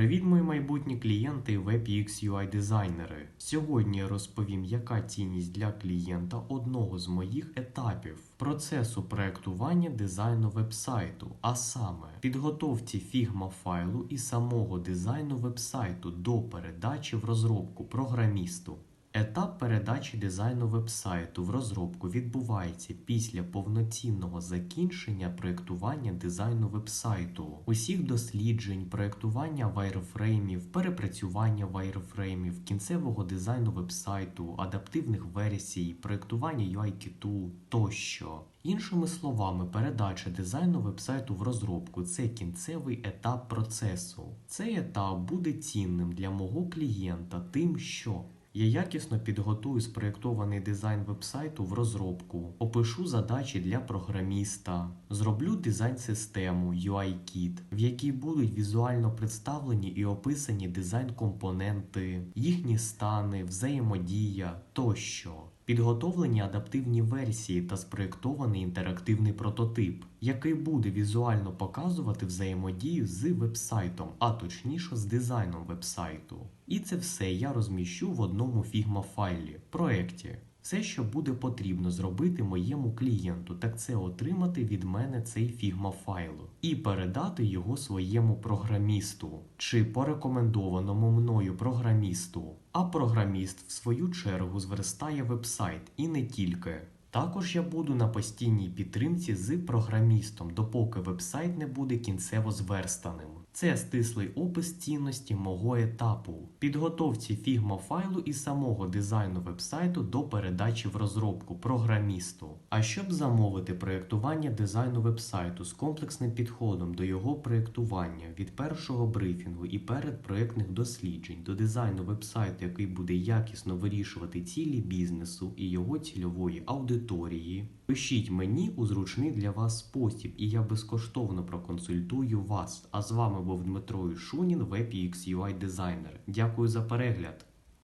Привіт, мої майбутні клієнти WebX UI дизайнери. Сьогодні я розповім, яка цінність для клієнта одного з моїх етапів процесу проектування дизайну вебсайту, а саме підготовці Figma файлу і самого дизайну вебсайту до передачі в розробку програмісту. Етап передачі дизайну вебсайту в розробку відбувається після повноцінного закінчення проєктування дизайну вебсайту, усіх досліджень, проєктування вайрфреймів, перепрацювання вайрфреймів, кінцевого дизайну вебсайту, адаптивних версій, проєктування UI-кіту тощо. Іншими словами, передача дизайну вебсайту в розробку це кінцевий етап процесу. Цей етап буде цінним для мого клієнта тим, що я якісно підготую спроєктований дизайн вебсайту в розробку, опишу задачі для програміста, зроблю дизайн-систему UI-Kit, в якій будуть візуально представлені і описані дизайн-компоненти, їхні стани, взаємодія тощо. Підготовлені адаптивні версії та спроєктований інтерактивний прототип, який буде візуально показувати взаємодію з вебсайтом, а точніше з дизайном вебсайту. І це все я розміщу в одному Figma файлі проєкті. Все, що буде потрібно зробити моєму клієнту, так це отримати від мене цей Figma файл і передати його своєму програмісту чи порекомендованому мною програмісту. А програміст, в свою чергу, зверстає вебсайт і не тільки. Також я буду на постійній підтримці з програмістом, допоки вебсайт не буде кінцево зверстаним. Це стислий опис цінності мого етапу, підготовці Figma файлу і самого дизайну вебсайту до передачі в розробку програмісту. А щоб замовити проєктування дизайну вебсайту з комплексним підходом до його проєктування від першого брифінгу і передпроєктних досліджень до дизайну вебсайту, який буде якісно вирішувати цілі бізнесу і його цільової аудиторії. Пишіть мені у зручний для вас спосіб, і я безкоштовно проконсультую вас. А з вами був Дмитро Ішунін, WebUX UI дизайнер. Дякую за перегляд.